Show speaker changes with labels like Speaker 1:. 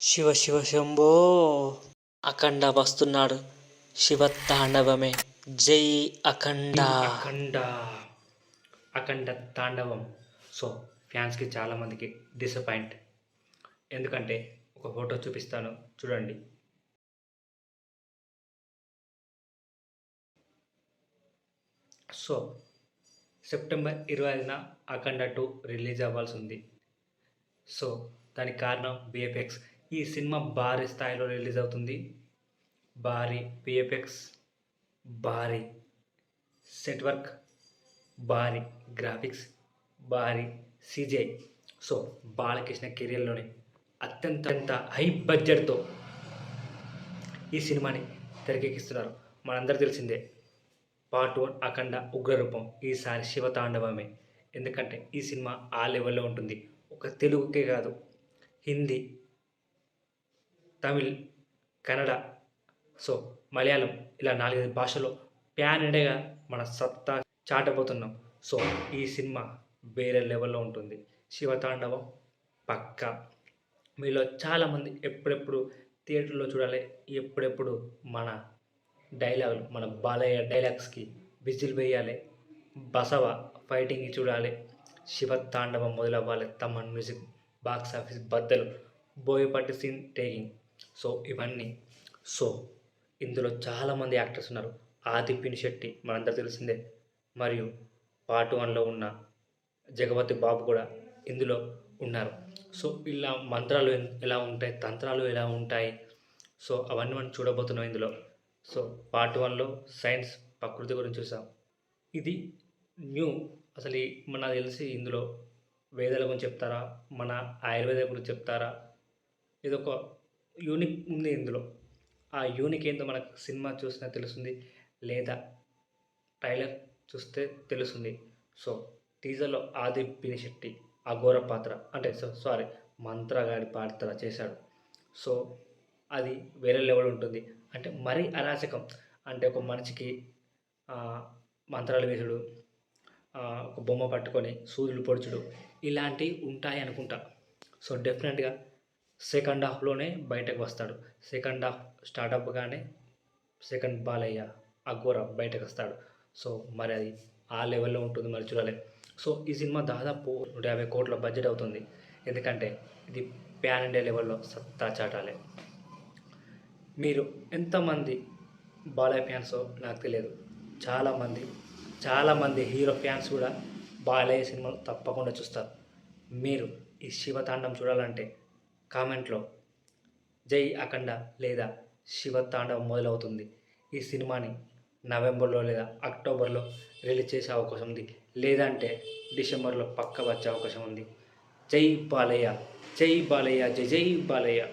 Speaker 1: శివ శివ శంభో. అఖండ వస్తున్నాడు. శివ తాండవమే. జై అఖండ.
Speaker 2: అఖండ. అఖండ తాండవం. సో ఫ్యాన్స్కి చాలామందికి డిసప్పాయింట్ ఎందుకంటే ఒక ఫోటో చూపిస్తాను. చూడండి. సో సెప్టెంబర్ ఇరవై ఐదున అఖండ టూ రిలీజ్ అవ్వాల్సి ఉంది. సో దానికి కారణం బిఎఫ్ఎక్స్ ఈ సినిమా భారీ స్థాయిలో రిలీజ్ అవుతుంది. భారీ విఎఫ్ఎక్స్ భారీ సెట్ వర్క్ భారీ గ్రాఫిక్స్ భారీ సిజే సో బాలకృష్ణ కెరియర్లోనే అత్యంత అంత హై బడ్జెట్తో ఈ సినిమాని తెరకెక్కిస్తున్నారు. మనందరూ తెలిసిందే పార్ట్ వన్ అఖండ ఉగ్రరూపం ఈసారి శివతాండవమే ఎందుకంటే ఈ సినిమా ఆ లెవెల్లో ఉంటుంది. ఒక తెలుగుకే కాదు హిందీ తమిళ్ కన్నడ సో మలయాళం ఇలా నాలుగైదు భాషలో ప్యాన్ ఇండియాగా మన సత్తా చాటబోతున్నాం. సో ఈ సినిమా వేరే లెవెల్లో ఉంటుంది. శివతాండవం పక్క. మీలో చాలామంది ఎప్పుడెప్పుడు థియేటర్లో చూడాలి ఎప్పుడెప్పుడు మన డైలాగులు మన బాలయ్య డైలాగ్స్కి విజిల్ వేయాలి బసవ ఫైటింగ్ చూడాలి శివతాండవం మొదలవ్వాలి తమన్ మ్యూజిక్ బాక్స్ ఆఫీస్ బద్దలు బోయపట్టి సీన్ టేకింగ్. సో ఇవన్నీ. సో ఇందులో చాలామంది యాక్టర్స్ ఉన్నారు. ఆది పినిశెట్టి మనందరూ తెలిసిందే. మరియు పార్ట్ వన్లో ఉన్న జగపతి బాబు కూడా ఇందులో ఉన్నారు. సో ఇలా మంత్రాలు ఎలా ఉంటాయి తంత్రాలు ఎలా ఉంటాయి సో అవన్నీ మనం చూడబోతున్నాం ఇందులో. సో పార్ట్ వన్లో సైన్స్ ప్రకృతి గురించి చూసాం. ఇది న్యూ అసలు మన తెలిసి ఇందులో వేదాల గురించి చెప్తారా మన ఆయుర్వేద గురించి చెప్తారా ఇది ఒక యూనిక్ ఉంది ఇందులో. ఆ యూనిక్ ఏందో మనకు సినిమా చూసినా తెలుస్తుంది లేదా ట్రైలర్ చూస్తే తెలుస్తుంది. సో టీజర్లో ఆది పినిశెట్టి అఘోర పాత్ర అంటే సో సారీ మంత్రగాడి పాత్ర చేశాడు. సో అది వేరే లెవెల్ ఉంటుంది. అంటే మరీ అరాచకం. అంటే ఒక మనిషికి మంత్రాలు వేసుడు ఒక బొమ్మ పట్టుకొని సూర్యులు పొడుచుడు ఇలాంటివి ఉంటాయి అనుకుంటా సో డెఫినెట్గా సెకండ్ హాఫ్లోనే బయటకు వస్తాడు. సెకండ్ హాఫ్ స్టార్ట్ అవ్వగానే సెకండ్ బాలయ్య అఘోర బయటకు వస్తాడు. సో మరి అది ఆ లెవెల్లో ఉంటుంది మరి చూడాలి. సో ఈ సినిమా దాదాపు నూట యాభై కోట్ల బడ్జెట్ అవుతుంది. ఎందుకంటే ఇది ప్యాన్ ఇండియా లెవెల్లో సత్తా చాటాలి. మీరు ఎంతమంది బాలయ్య ఫ్యాన్సో నాకు తెలియదు. చాలామంది చాలామంది హీరో ఫ్యాన్స్ కూడా బాలయ్య సినిమాలు తప్పకుండా చూస్తారు. మీరు ఈ శివతాండం చూడాలంటే కామెంట్లో జై అఖండ లేదా శివతాండవం మొదలవుతుంది. ఈ సినిమాని నవంబర్లో లేదా అక్టోబర్లో రిలీజ్ చేసే అవకాశం ఉంది. లేదంటే డిసెంబర్లో పక్క వచ్చే అవకాశం ఉంది. జై బాలయ్య జై బాలయ్య జై జై బాలయ్య.